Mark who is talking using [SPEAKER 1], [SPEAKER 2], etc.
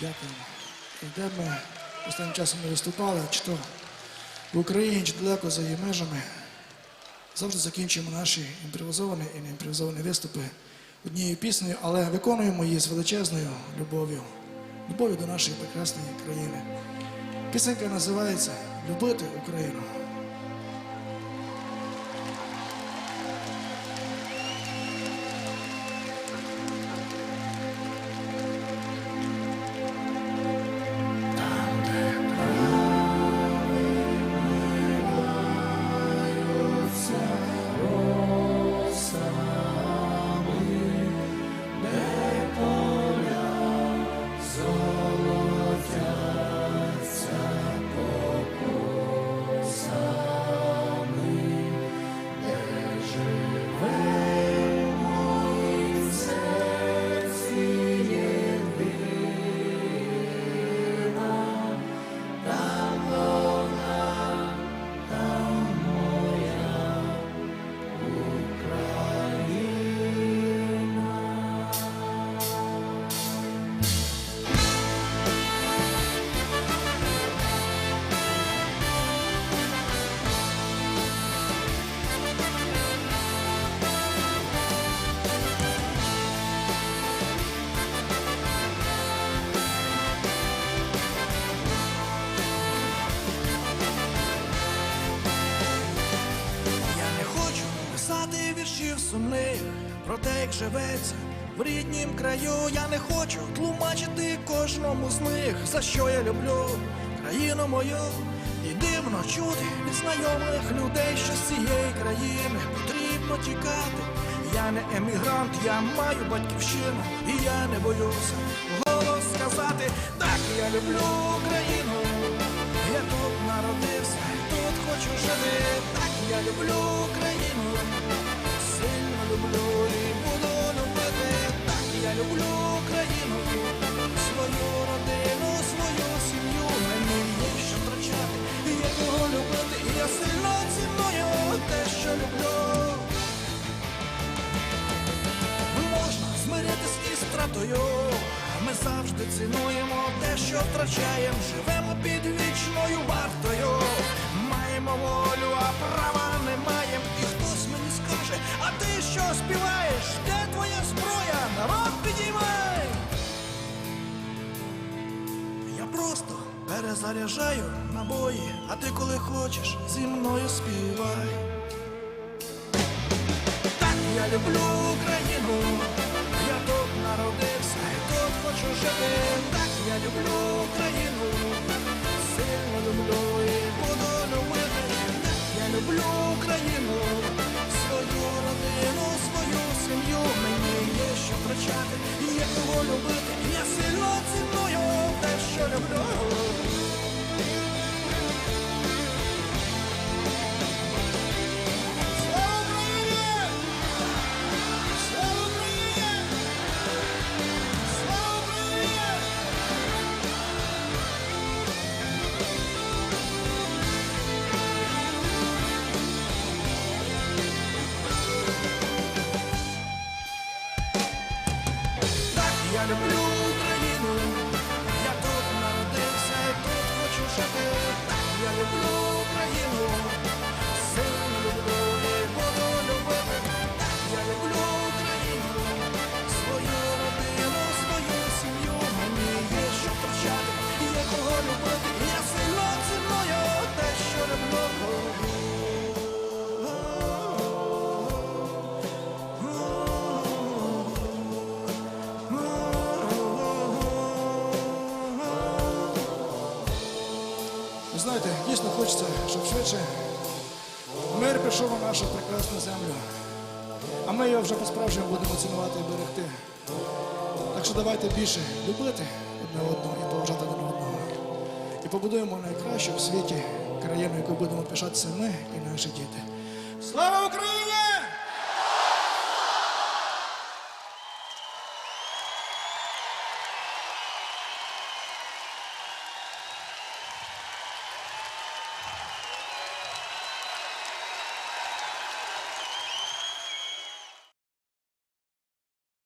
[SPEAKER 1] Дякуємо. Де б ми останнім часом не виступали, чи то в Україні, чи далеко за її межами, завжди закінчуємо наші імпровізовані і неімпровізовані виступи однією піснею, але виконуємо її з величезною любов'ю, любов'ю до нашої прекрасної країни. Пісенька називається Любити Україну.
[SPEAKER 2] Віршів про те, як живеться в ріднім краю. Я не хочу тлумачити кожному з них, за що я люблю країну мою. І дивно чути від знайомих людей, що з цієї країни потрібно тікати. Я не емігрант, я маю батьківщину, і я не боюся голос сказати, так я люблю Україну. Я тут народився, тут хочу жити, так я люблю Україну, кого любити, і я сильно ціную те, що люблю. Можна змиритись із стратою. Ми завжди цінуємо те, що втрачаємо, живемо під вічною вартою. Маємо волю, а права не маємо. Перезаряджаю набої, а ти коли хочеш зі мною співай. Так я люблю Україну, я люблю Україну, я тут народився і тут хочу жити. Я люблю Україну,
[SPEAKER 1] знаєте, дійсно хочеться, щоб швидше мир пішов на нашу прекрасну землю. А ми його вже по-справжньому будемо цінувати і берегти. Так що давайте більше любити одне одного і поважати один одного. І побудуємо найкращу в світі країну, яку будемо пишатися ми і наші діти. Слава Україні!